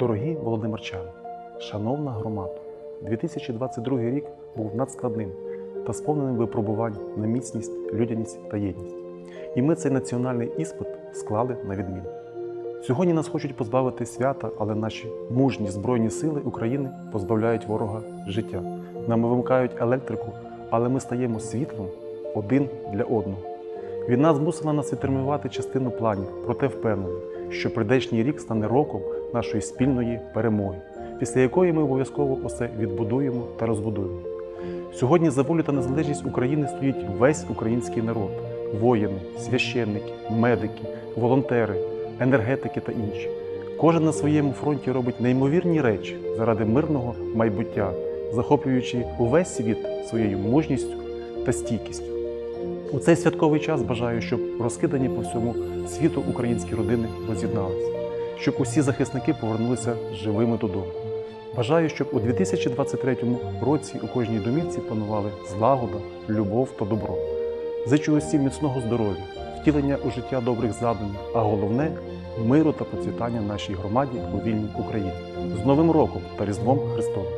Дорогі володимирчани, шановна громада, 2022 рік був надскладним та сповненим випробувань на міцність, людяність та єдність. І ми цей національний іспит склали на відміну. Сьогодні нас хочуть позбавити свята, але наші мужні Збройні сили України позбавляють ворога життя. Нам вимикають електрику, але ми стаємо світлом один для одного. Війна змусила нас відтермінувати частину планів, проте впевнений, що прийдешній рік стане роком нашої спільної перемоги, після якої ми обов'язково усе відбудуємо та розбудуємо. Сьогодні за волю та незалежність України стоїть весь український народ: воїни, священники, медики, волонтери, енергетики та інші. Кожен на своєму фронті робить неймовірні речі заради мирного майбуття, захоплюючи увесь світ своєю мужністю та стійкістю. У цей святковий час бажаю, щоб розкидані по всьому світу українські родини роз'єдналися, щоб усі захисники повернулися живими додому. Бажаю, щоб у 2023 році у кожній домівці панували злагода, любов та добро. Зичу усім міцного здоров'я, втілення у життя добрих задумів, а головне миру та процвітання нашій громаді у вільній Україні. З Новим роком та Різдвом Христовим!